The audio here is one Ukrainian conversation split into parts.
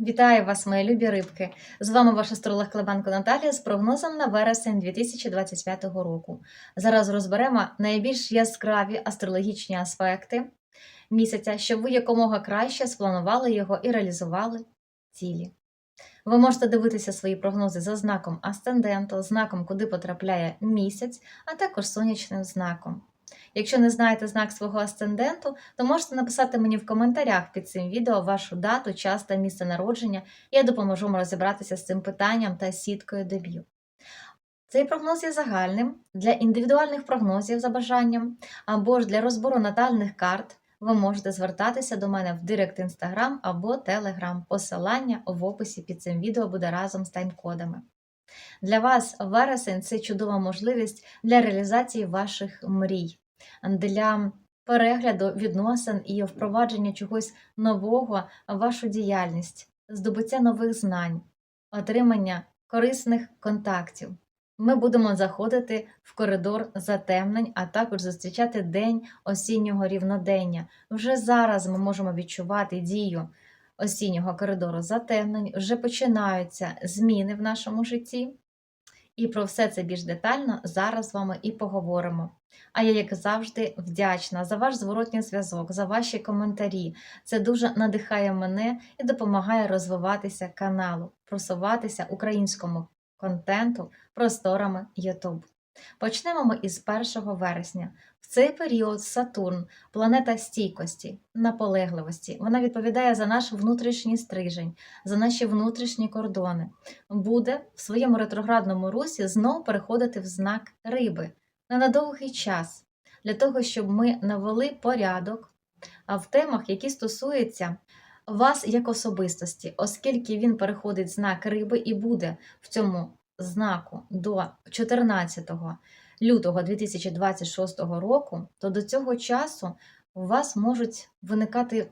Вітаю вас, мої любі рибки! З вами ваш астролог Клебанко Наталія з прогнозом на вересень 2025 року. Зараз розберемо найбільш яскраві астрологічні аспекти місяця, щоб ви якомога краще спланували його і реалізували цілі. Ви можете дивитися свої прогнози за знаком асценденту, знаком, куди потрапляє місяць, а також сонячним знаком. Якщо не знаєте знак свого асценденту, то можете написати мені в коментарях під цим відео вашу дату, час та місце народження, я допоможу вам розібратися з цим питанням та сіткою деб'ю. Цей прогноз є загальним для індивідуальних прогнозів за бажанням або ж для розбору натальних карт. Ви можете звертатися до мене в директ Інстаграм або Телеграм. Посилання в описі під цим відео буде разом з тайм-кодами. Для вас вересень це чудова можливість для реалізації ваших мрій, для перегляду відносин і впровадження чогось нового в вашу діяльність, здобуття нових знань, отримання корисних контактів. Ми будемо заходити в коридор затемнень, а також зустрічати день осіннього рівнодення. Вже зараз ми можемо відчувати дію осіннього коридору затемнень, вже починаються зміни в нашому житті. І про все це більш детально зараз з вами і поговоримо. А я, як завжди, вдячна за ваш зворотній зв'язок, за ваші коментарі. Це дуже надихає мене і допомагає розвиватися каналу, просуватися українському контенту просторами YouTube. Почнемо ми із 1 вересня. Цей період Сатурн, планета стійкості, наполегливості. Вона відповідає за наш внутрішній стрижень, за наші внутрішні кордони. Буде в своєму ретроградному русі знову переходити в знак риби на надовгий час, для того, щоб ми навели порядок в темах, які стосуються вас як особистості, оскільки він переходить знак риби і буде в цьому знаку до 14 лютого 2026 року, то до цього часу у вас можуть виникати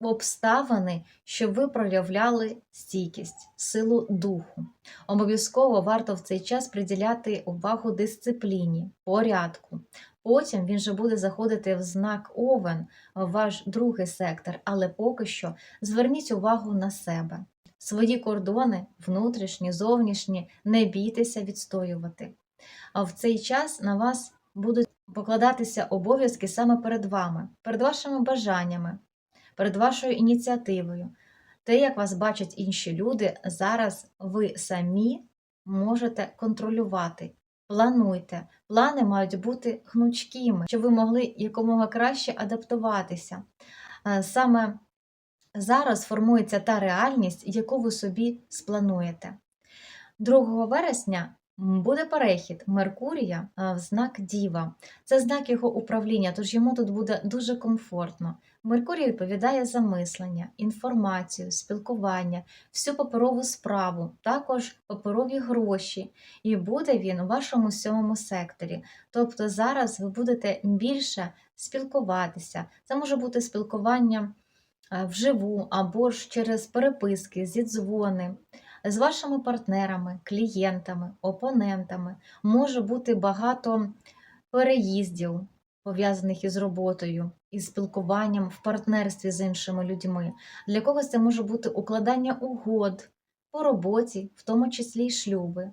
обставини, щоб ви проявляли стійкість, силу духу. Обов'язково варто в цей час приділяти увагу дисципліні, порядку. Потім він же буде заходити в знак Овен, ваш другий сектор, але поки що зверніть увагу на себе. Свої кордони, внутрішні, зовнішні, не бійтеся відстоювати. А в цей час на вас будуть покладатися обов'язки саме перед вами, перед вашими бажаннями, перед вашою ініціативою. Те, як вас бачать інші люди, зараз ви самі можете контролювати. Плануйте, плани мають бути гнучкими, щоб ви могли якомога краще адаптуватися. Е, Саме зараз формується та реальність, яку ви собі сплануєте. 2 вересня буде перехід Меркурія в знак Діва. Це знак його управління, тож йому тут буде дуже комфортно. Меркурій відповідає за мислення, інформацію, спілкування, всю паперову справу, також паперові гроші. І буде він у вашому сьомому секторі. Тобто зараз ви будете більше спілкуватися. Це може бути спілкування вживу або ж через переписки, зідзвони. З вашими партнерами, клієнтами, опонентами може бути багато переїздів, пов'язаних із роботою, із спілкуванням в партнерстві з іншими людьми. Для когось це може бути укладання угод по роботі, в тому числі й шлюби.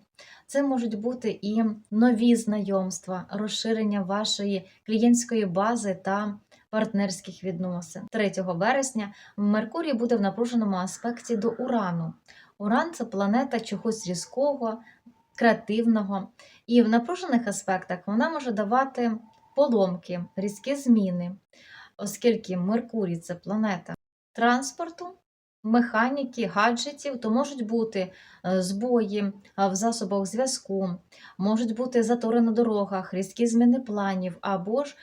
Це можуть бути і нові знайомства, розширення вашої клієнтської бази та партнерських відносин. 3 вересня Меркурій буде в напруженому аспекті до Урану. Уран це планета чогось різкого, креативного, і в напружених аспектах вона може давати поломки, різкі зміни, оскільки Меркурій це планета транспорту, механіки, гаджетів, то можуть бути е, збої в засобах зв'язку, можуть бути затори на дорогах, різкі зміни планів, або ж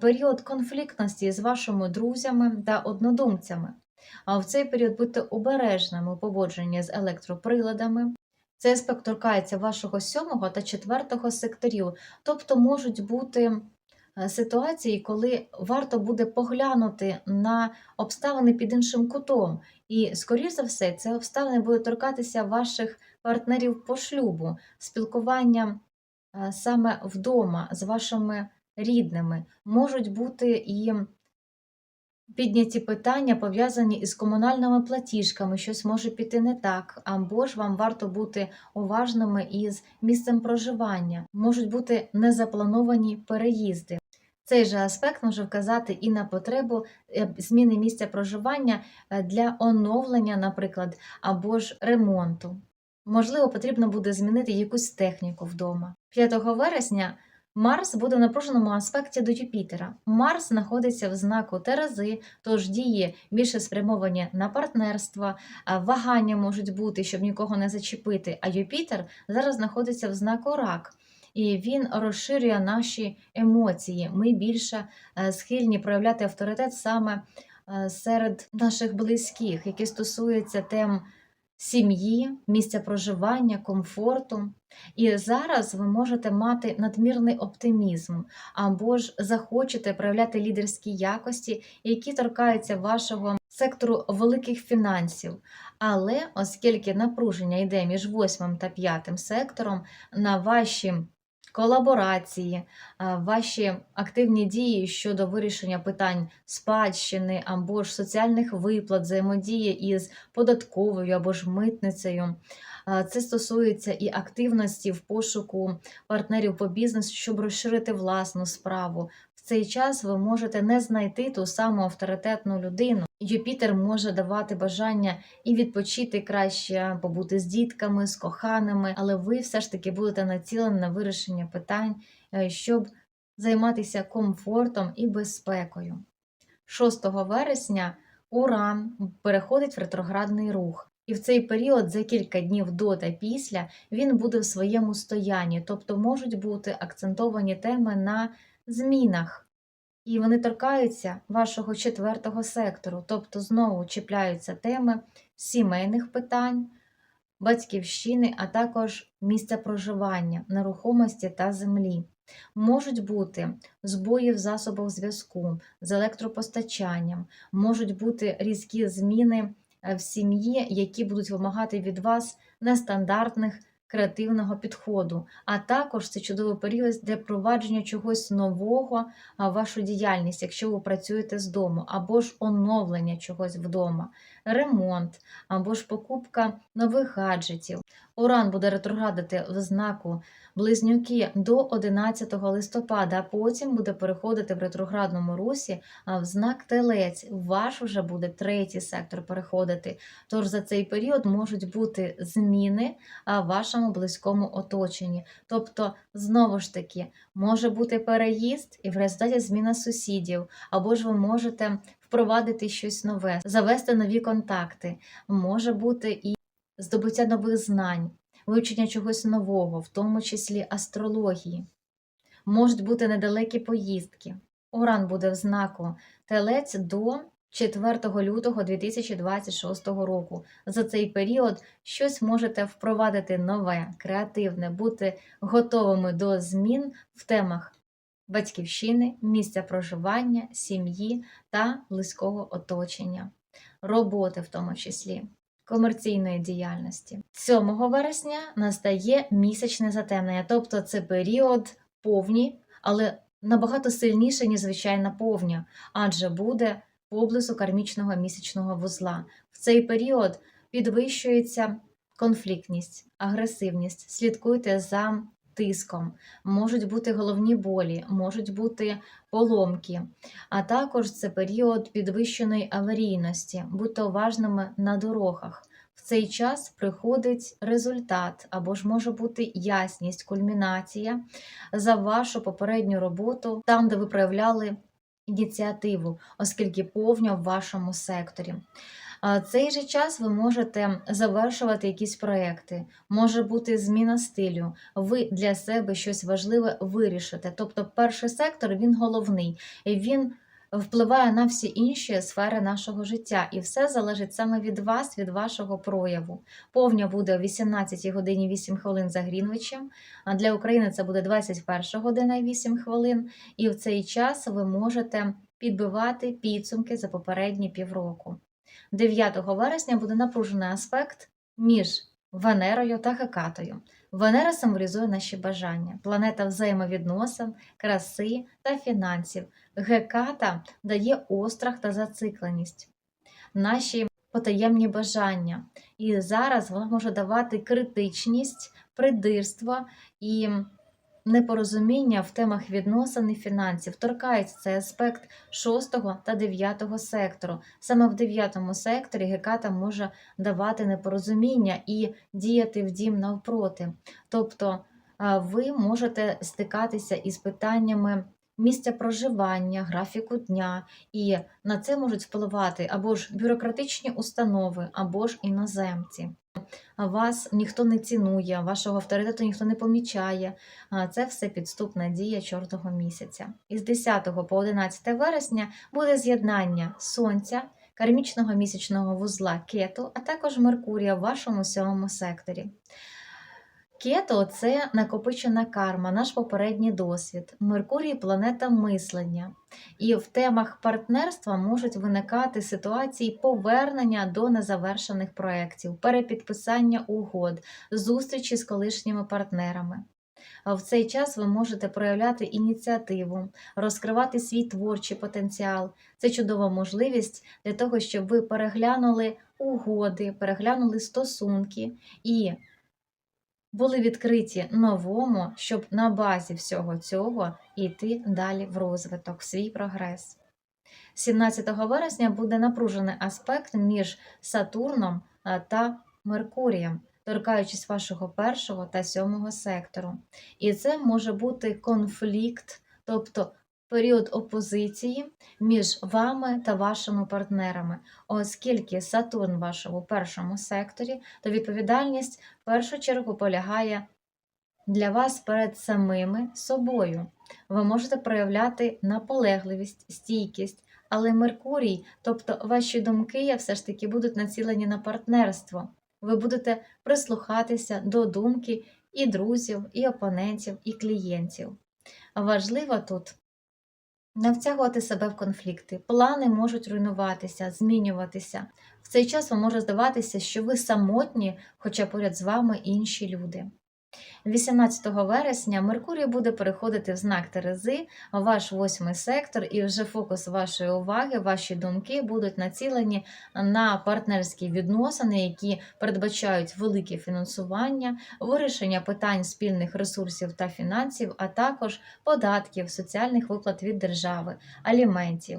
період конфліктності з вашими друзями та однодумцями. А в цей період будьте обережними у поводженні з електроприладами. Цей аспект торкається вашого сьомого та четвертого секторів, тобто можуть бути е, ситуації, коли варто буде поглянути на обставини під іншим кутом. І, скоріш за все, це обставини будуть торкатися ваших партнерів по шлюбу, спілкування е, саме вдома з вашими рідними. Можуть бути і Підняті питання пов'язані із комунальними платіжками, щось може піти не так, або ж вам варто бути уважними із місцем проживання. Можуть бути незаплановані переїзди. Цей же аспект може вказати і на потребу е, зміни місця проживання е, для оновлення, наприклад, або ж ремонту. Можливо, потрібно буде змінити якусь техніку вдома. 5 вересня Марс буде в напруженому аспекті до Юпітера. Марс знаходиться в знаку Терези, тож дії більше спрямовані на партнерство, вагання можуть бути, щоб нікого не зачепити. А Юпітер зараз знаходиться в знаку Рак. І він розширює наші емоції. Ми більше е, схильні проявляти авторитет саме е, серед наших близьких, які стосуються тем сім'ї, місця проживання, комфорту. І зараз ви можете мати надмірний оптимізм або ж захочете проявляти лідерські якості, які торкаються вашого сектору великих фінансів. Але оскільки напруження йде між восьмим та п'ятим сектором, на ваші колаборації, ваші активні дії щодо вирішення питань спадщини або ж соціальних виплат, взаємодії із податковою або ж митницею. Це стосується і активності в пошуку партнерів по бізнесу, щоб розширити власну справу. Цей час ви можете не знайти ту саму авторитетну людину. Юпітер може давати бажання і відпочити краще, побути з дітками, з коханими, але ви все ж таки будете націлені на вирішення питань, е, щоб займатися комфортом і безпекою. 6 вересня Уран переходить в ретроградний рух. І в цей період за кілька днів до та після він буде в своєму стоянні, тобто можуть бути акцентовані теми на змінах. І вони торкаються вашого четвертого сектору, тобто знову чіпляються теми сімейних питань, батьківщини, а також місця проживання, нерухомості та землі. Можуть бути збої в засобах зв'язку з електропостачанням, можуть бути різкі зміни е, в сім'ї, які будуть вимагати від вас нестандартних креативного підходу. А також це чудовий період для впровадження чогось нового в вашу діяльність, якщо ви працюєте з дому, або ж оновлення чогось вдома, ремонт, або ж покупка нових гаджетів. Уран буде ретроградити в знаку близнюки до 11 листопада, а потім буде переходити в ретроградному русі в знак телець. Ваш вже буде третій сектор переходити. Тож за цей період можуть бути зміни а, в вашому близькому оточенні. Тобто, знову ж таки, може бути переїзд і в результаті зміна сусідів, або ж ви можете впровадити щось нове, завести нові контакти. Може бути і здобуття нових знань, вивчення чогось нового, в тому числі астрології. Можуть бути недалекі поїздки. Уран буде в знаку Телець до 4 лютого 2026 року. За цей період щось можете впровадити нове, креативне, бути готовими до змін в темах батьківщини, місця проживання, сім'ї та близького оточення, роботи в тому числі. Комерційної діяльності 7 вересня настає місячне затемнення, тобто це період повні, але набагато сильніше, ніж звичайна повня, адже буде поблизу кармічного місячного вузла. В цей період підвищується конфліктність, агресивність. Слідкуйте за тиском, можуть бути головні болі, можуть бути поломки, а також це період підвищеної аварійності. Будьте уважними на дорогах. В цей час приходить результат, або ж може бути ясність, кульмінація за вашу попередню роботу, там, де ви проявляли ініціативу, оскільки повня в вашому секторі. Цей же час ви можете завершувати якісь проекти, може бути зміна стилю. Ви для себе щось важливе вирішите. Тобто, перший сектор він головний, він впливає на всі інші сфери нашого життя, і все залежить саме від вас, від вашого прояву. Повня буде о 18 годині 8 хвилин за Грінвичем. А для України це буде 21 година і 8 хвилин. І в цей час ви можете підбивати підсумки за попередні півроку. 9 вересня буде напружений аспект між Венерою та Гекатою. Венера символізує наші бажання, планета взаємовідносин, краси та фінансів. Геката дає острах та зацикленість, наші потаємні бажання. І зараз вона може давати критичність, придирство і непорозуміння в темах відносин і фінансів. Торкається цей аспект 6 та 9 сектору. Саме в 9 секторі Геката може давати непорозуміння і діяти в дім навпроти. Тобто ви можете стикатися із питаннями місця проживання, графіку дня, і на це можуть впливати або ж бюрократичні установи, або ж іноземці. Вас ніхто не цінує, вашого авторитету ніхто не помічає. Це все підступна дія чортого місяця. Із 10 по 11 вересня буде з'єднання Сонця, кармічного місячного вузла Кету, а також Меркурія в вашому сьомому секторі. Кето це накопичена карма, наш попередній досвід. Меркурій планета мислення. І в темах партнерства можуть виникати ситуації повернення до незавершених проєктів, перепідписання угод, зустрічі з колишніми партнерами. В цей час ви можете проявляти ініціативу, розкривати свій творчий потенціал. Це чудова можливість для того, щоб ви переглянули угоди, переглянули стосунки і були відкриті новому, щоб на базі всього цього йти далі в розвиток, в свій прогрес. 17 вересня буде напружений аспект між Сатурном та Меркурієм, торкаючись вашого першого та сьомого сектору. І це може бути конфлікт, тобто період опозиції між вами та вашими партнерами, оскільки Сатурн в вашому першому секторі, то відповідальність в першу чергу полягає для вас перед самими собою. Ви можете проявляти наполегливість, стійкість, але Меркурій, тобто ваші думки, все ж таки будуть націлені на партнерство. Ви будете прислухатися до думки і друзів, і опонентів, і клієнтів. Важливо тут не втягувати себе в конфлікти. Плани можуть руйнуватися, змінюватися. В цей час вам може здаватися, що ви самотні, хоча поряд з вами інші люди. 18 вересня Меркурій буде переходити в знак Терези, ваш восьмий сектор, і вже фокус вашої уваги, ваші думки будуть націлені на партнерські відносини, які передбачають велике фінансування, вирішення питань спільних ресурсів та фінансів, а також податків, соціальних виплат від держави, аліментів,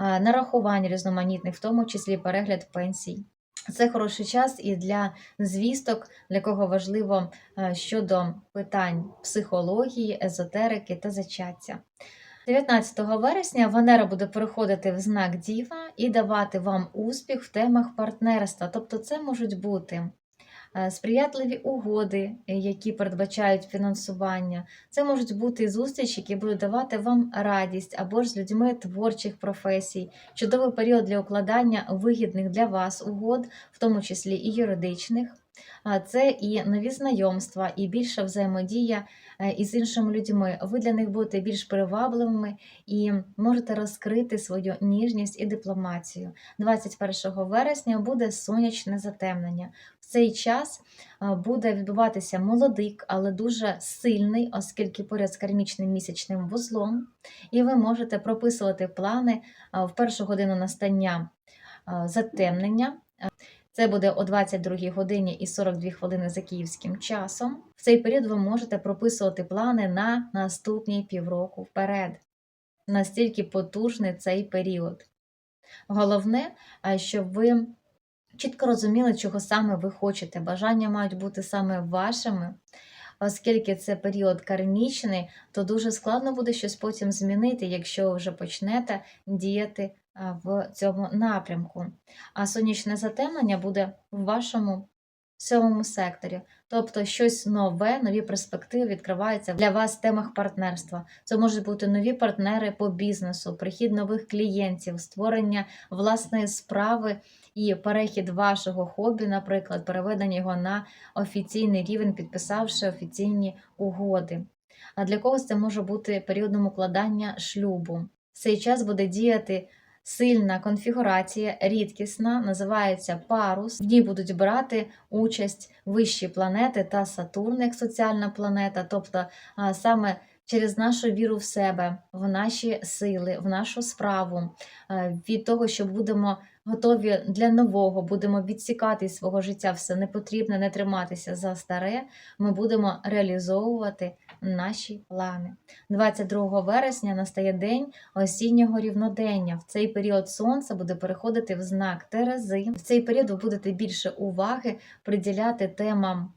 е, нарахувань різноманітних, в тому числі перегляд пенсій. Це хороший час і для звісток, для кого важливо е, щодо питань психології, езотерики та зачаття. 19 вересня Венера буде переходити в знак Діва і давати вам успіх в темах партнерства. Тобто, це можуть бути сприятливі угоди, е, які передбачають фінансування. Це можуть бути зустрічі, які будуть давати вам радість або ж з людьми творчих професій, чудовий період для укладання вигідних для вас угод, в тому числі і юридичних. Це і нові знайомства, і більша взаємодія е, із іншими людьми. Ви для них будете більш привабливими і можете розкрити свою ніжність і дипломацію. 21 вересня буде сонячне затемнення. В цей час е, буде відбуватися молодик, але дуже сильний, оскільки поряд з кармічним місячним вузлом, і ви можете прописувати плани е, в першу годину настання затемнення. Це буде о 22 годині і 42 хвилини за київським часом. В цей період ви можете прописувати плани на наступні півроку вперед. Настільки потужний цей період. Головне, щоб ви чітко розуміли, чого саме ви хочете. Бажання мають бути саме вашими. Оскільки це період кармічний, то дуже складно буде щось потім змінити, якщо ви вже почнете діяти в цьому напрямку. А сонячне затемнення буде в вашому сьомому секторі. Тобто щось нове, нові перспективи відкриваються для вас в темах партнерства. Це можуть бути нові партнери по бізнесу, прихід нових клієнтів, створення власної справи і перехід вашого хобі, наприклад, переведення його на офіційний рівень, підписавши офіційні угоди. А для когось це може бути періодом укладання шлюбу. В цей час буде діяти сильна конфігурація, рідкісна, називається парус. В ній будуть брати участь вищі планети та Сатурн як соціальна планета, тобто саме через нашу віру в себе, в наші сили, в нашу справу, від того, що будемо готові для нового, будемо відсікати свого життя все непотрібне, не триматися за старе, ми будемо реалізовувати наші плани. 22 вересня настає день осіннього рівнодення. В цей період сонце буде переходити в знак Терези. В цей період ви будете більше уваги приділяти темам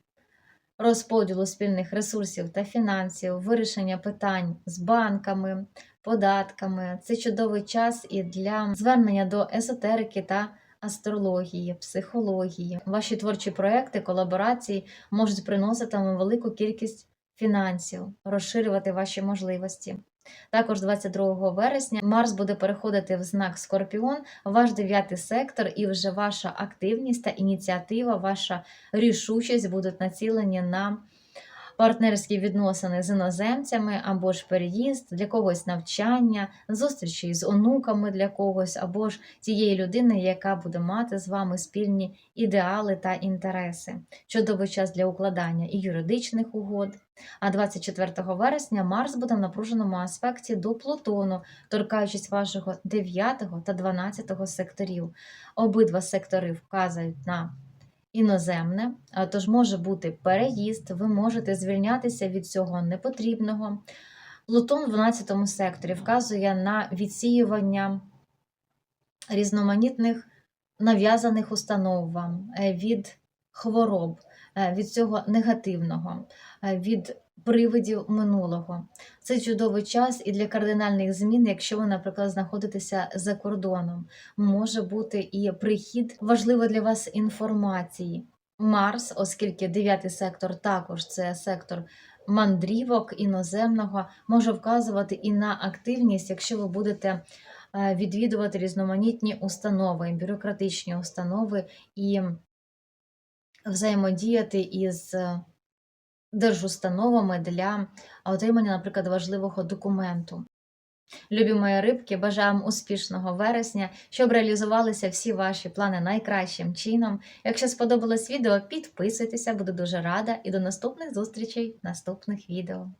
розподілу спільних ресурсів та фінансів, вирішення питань з банками, податками. Це чудовий час і для звернення до езотерики та астрології, психології. Ваші творчі проекти, колаборації можуть приносити вам велику кількість фінансів, розширювати ваші можливості. Також 22 вересня Марс буде переходити в знак Скорпіон, ваш дев'ятий сектор, і вже ваша активність та ініціатива, ваша рішучість будуть націлені на партнерські відносини з іноземцями або ж переїзд, для когось навчання, зустрічі з онуками для когось, або ж тієї людини, яка буде мати з вами спільні ідеали та інтереси. Чудовий час для укладання і юридичних угод. А 24 вересня Марс буде в напруженому аспекті до Плутону, торкаючись вашого 9 та 12 секторів. Обидва сектори вказують на іноземне, тож може бути переїзд, ви можете звільнятися від цього непотрібного. Плутон в 12 секторі вказує на відсіювання різноманітних нав'язаних установ вам е, від хвороб, е, від цього негативного, е, від привидів минулого. Це чудовий час і для кардинальних змін, якщо ви, наприклад, знаходитеся за кордоном, може бути і прихід важливої для вас інформації. Марс, оскільки дев'ятий сектор також це сектор мандрівок іноземного, може вказувати і на активність, якщо ви будете е, відвідувати різноманітні установи, бюрократичні установи і взаємодіяти із держустановами для отримання, наприклад, важливого документу. Любі мої рибки, бажаю вам успішного вересня, щоб реалізувалися всі ваші плани найкращим чином. Якщо сподобалось відео, підписуйтеся, буду дуже рада і до наступних зустрічей в наступних відео.